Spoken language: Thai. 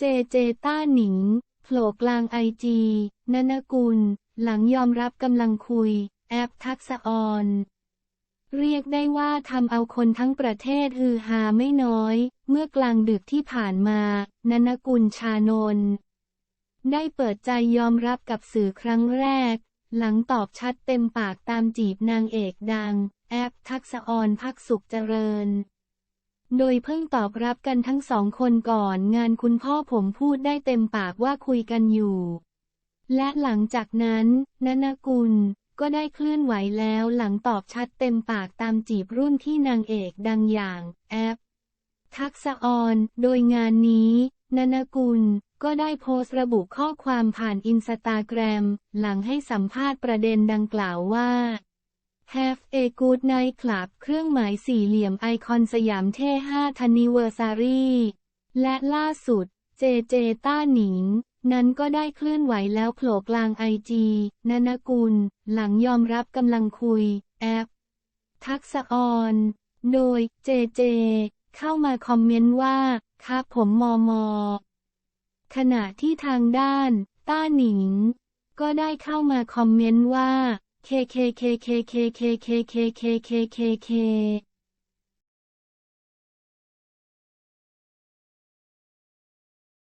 เจเจต้าหนิงโผล่กลางไอจีนนกุล หลังยอมรับกำลังคุย แอปทักษะออน เรียกได้ว่าทำเอาคนทั้งประเทศฮือฮาไม่น้อย เมื่อกลางดึกที่ผ่านมานนกุลชานนท์ได้เปิดใจยอมรับกับสื่อครั้งแรก หลังตอบชัดเต็มปากตามจีบนางเอกดัง แอปทักษะออนพักสุขเจริญ โดยเพิ่งตอบรับกันทั้งสองคนก่อนงานคุณพ่อผมพูดได้เต็มปากว่าคุยกันอยู่ และหลังจากนั้นนนกุลก็ได้เคลื่อนไหวแล้วหลังตอบชัดเต็มปากตามจีบรุ่นที่นางเอกดังอย่างแอปทักษออน โดยงานนี้นนกุลก็ได้โพสต์ระบุข้อความผ่านอินสตาแกรม หลังให้สัมภาษณ์ประเด็นดังกล่าวว่า Have a good night club เครื่องหมายสี่เหลี่ยมไอคอนสยามเท่5 a n n i v e r s a r y และล่าสุด เจเจต้าหนิง นั้นก็ได้เคลื่อนไหวแล้วโผล่กลางไอจีนนกุล หลังยอมรับกำลังคุย แอป ทักษออน โดย เจเจ เข้ามาคอมเมนต์ว่า ครับผมมอมอ ขณะที่ทางด้าน ต้าหนิง ก็ได้เข้ามาคอมเมนต์ว่า เ